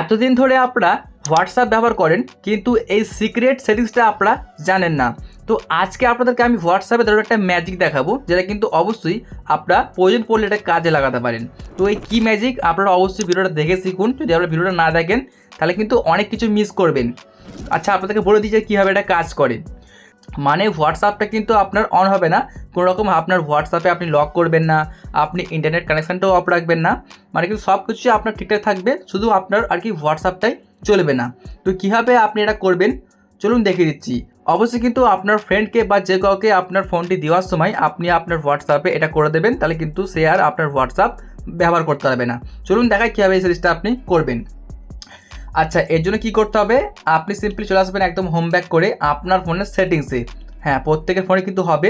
এতদিন ধরে আপনারা হোয়াটসঅ্যাপ ব্যবহার করেন, কিন্তু এই সিক্রেট সেটিংসটা আপনারা জানেন না। তো আজকে আপনাদেরকে আমি হোয়াটসঅ্যাপে ধরো একটা ম্যাজিক দেখাবো, যেটা কিন্তু অবশ্যই আপনারা প্রয়োজন পড়লে এটা কাজে লাগাতে পারেন। তো এই কী ম্যাজিক আপনারা অবশ্যই ভিডিওটা দেখে শিখুন। যদি আপনারা ভিডিওটা না দেখেন, তাহলে কিন্তু অনেক কিছু মিস করবেন। আচ্ছা আপনাদেরকে বলে দিই যে কীভাবে এটা কাজ করে। মানে হোয়াটসঅ্যাপটা কিন্তু আপনার অন হবে না। কোনো রকম আপনার হোয়াটসঅ্যাপে আপনি লক করবেন না, আপনি ইন্টারনেট কানেকশানটাও অফ রাখবেন না। মানে কিন্তু সব কিছু আপনার ঠিকঠাক থাকবে, শুধু আপনার আর কি হোয়াটসঅ্যাপটাই চলবে না। তো কীভাবে আপনি এটা করবেন? চলুন দেখিয়ে দিচ্ছি। অবশ্যই কিন্তু আপনার ফ্রেন্ডকে বা যে কাউকে আপনার ফোনটি দেওয়ার সময় আপনি আপনার হোয়াটসঅ্যাপে এটা করে দেবেন, তাহলে কিন্তু সে আর আপনার হোয়াটসঅ্যাপ ব্যবহার করতে পারবে না। চলুন দেখায় কীভাবে এই সিরিজটা আপনি করবেন। আচ্ছা এর জন্য কী করতে হবে? আপনি সিম্পলি চলে আসবেন একদম হোম ব্যাক করে আপনার ফোনের সেটিংসে হ্যাঁ প্রত্যেকের ফোনে কিন্তু হবে।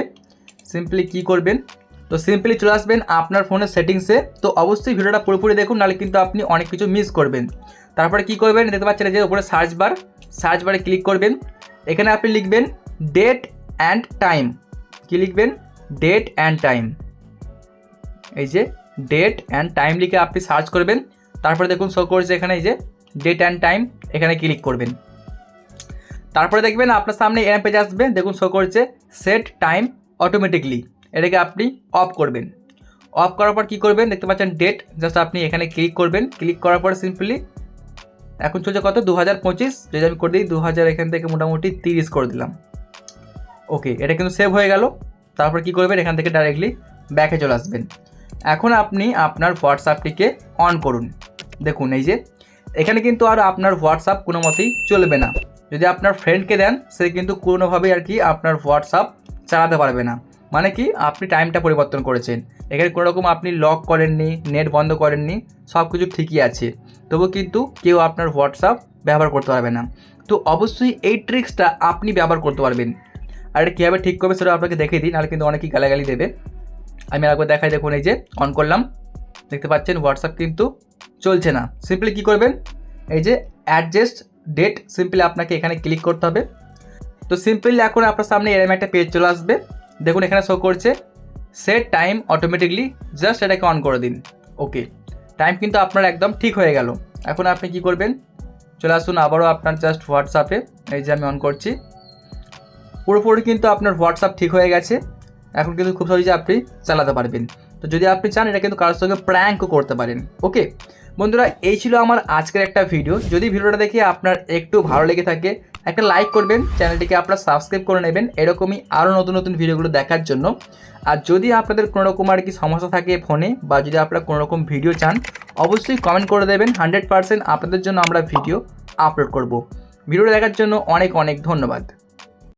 সিম্পলি কী করবেন? তো সিম্পলি চলে আসবেন আপনার ফোনের সেটিংসে তো অবশ্যই ভিডিওটা পুরোপুরি দেখুন, নাহলে কিন্তু আপনি অনেক কিছু মিস করবেন। তারপরে কী করবেন? দেখতে পাচ্ছেন যে উপরে সার্চ বার সার্চ বারে ক্লিক করবেন। এখানে আপনি লিখবেন ডেট অ্যান্ড টাইম কী লিখবেন? ডেট অ্যান্ড টাইম এই যে ডেট অ্যান্ড টাইম লিখে আপনি সার্চ করবেন। তারপরে দেখুন শো করছে এখানে এই যে ডেট অ্যান্ড টাইম এখানে ক্লিক করবেন। তারপরে দেখবেন আপনার সামনে এরম পেজ আসবে, দেখুন শো করছে সেট টাইম অটোমেটিকলি এটাকে আপনি অফ করবেন। অফ করার পর কী করবেন, দেখতে পাচ্ছেন ডেট জাস্ট আপনি এখানে ক্লিক করবেন ক্লিক করার পর সিম্পলি এখন চলছে কত? দু হাজার পঁচিশ, যদি আমি করে দিই দু হাজার এখান থেকে মোটামুটি তিরিশ করে দিলাম। ওকে এটা কিন্তু সেভ হয়ে গেল। তারপর কী করবেন, এখান থেকে ডাইরেক্টলি ব্যাকে চলে আসবেন। এখন আপনি আপনার হোয়াটসঅ্যাপটিকে অন করুন। দেখুন, এই যে এখানে কিন্তু আর আপনার হোয়াটসঅ্যাপ কোনো মতেই চলবে না। যদি আপনার ফ্রেন্ডকে দেন, সে কিন্তু কোনোভাবেই আর কি আপনার হোয়াটসঅ্যাপ চালাতে পারবে না। মানে কি, আপনি টাইমটা পরিবর্তন করেছেন। এখানে কোনো রকম আপনি লক করেননি নেট বন্ধ করেননি সব কিছু ঠিকই আছে। তবু কিন্তু কেউ আপনার হোয়াটসঅ্যাপ ব্যবহার করতে পারবে না। তো অবশ্যই এই ট্রিক্সটা আপনি ব্যবহার করতে পারবেন। আর এটা কীভাবে ঠিক করবে সেটা আপনাকে দেখিয়ে দিই, নাহলে কিন্তু অনেকেই গালাগালি দেবে। আমি একবার দেখাই দেখুন, এই যে অন করলাম। দেখতে পাচ্ছেন হোয়াটসঅ্যাপ কিন্তু চলছে না। সিম্পলি কী করবেন? এই যে অ্যাডজাস্ট ডেট সিম্পলি আপনাকে এখানে ক্লিক করতে হবে। তো সিম্পলি এখন আপনার সামনে এরম একটা পেজ চলে আসবে। দেখুন এখানে শো করছে সেট টাইম অটোমেটিকলি জাস্ট এটাকে অন করে দিন। ওকে টাইম কিন্তু আপনার একদম ঠিক হয়ে গেল। এখন আপনি কি করবেন? চলে আসুন আবারও আপনার জাস্ট হোয়াটসঅ্যাপে এই যে আমি অন করছি। পুরোপুরি কিন্তু আপনার হোয়াটসঅ্যাপ ঠিক হয়ে গেছে। এখন কিন্তু খুব সহজে আপনি চালাতে পারবেন। তো যদি আপনি চান, এটা কিন্তু কারোর সঙ্গে প্র্যাঙ্কও করতে পারেন। ওকে বন্ধুরা, এই ছিল আমার আজকের একটা ভিডিও যদি ভিডিওটা দেখে আপনার একটু ভালো লেগে থাকে, একটা লাইক করবেন, চ্যানেলটিকে আপনারা সাবস্ক্রাইব করে নেবেন, এরকমই আরও নতুন নতুন ভিডিওগুলো দেখার জন্য। আর যদি আপনাদের কোনো রকম আর কি সমস্যা থাকে ফোনে বা যদি আপনারা কোনো রকম ভিডিও চান, অবশ্যই কমেন্ট করে দেবেন। হান্ড্রেড পার্সেন্ট আপনাদের জন্য আমরা ভিডিও আপলোড করব। ভিডিওটা দেখার জন্য অনেক অনেক ধন্যবাদ।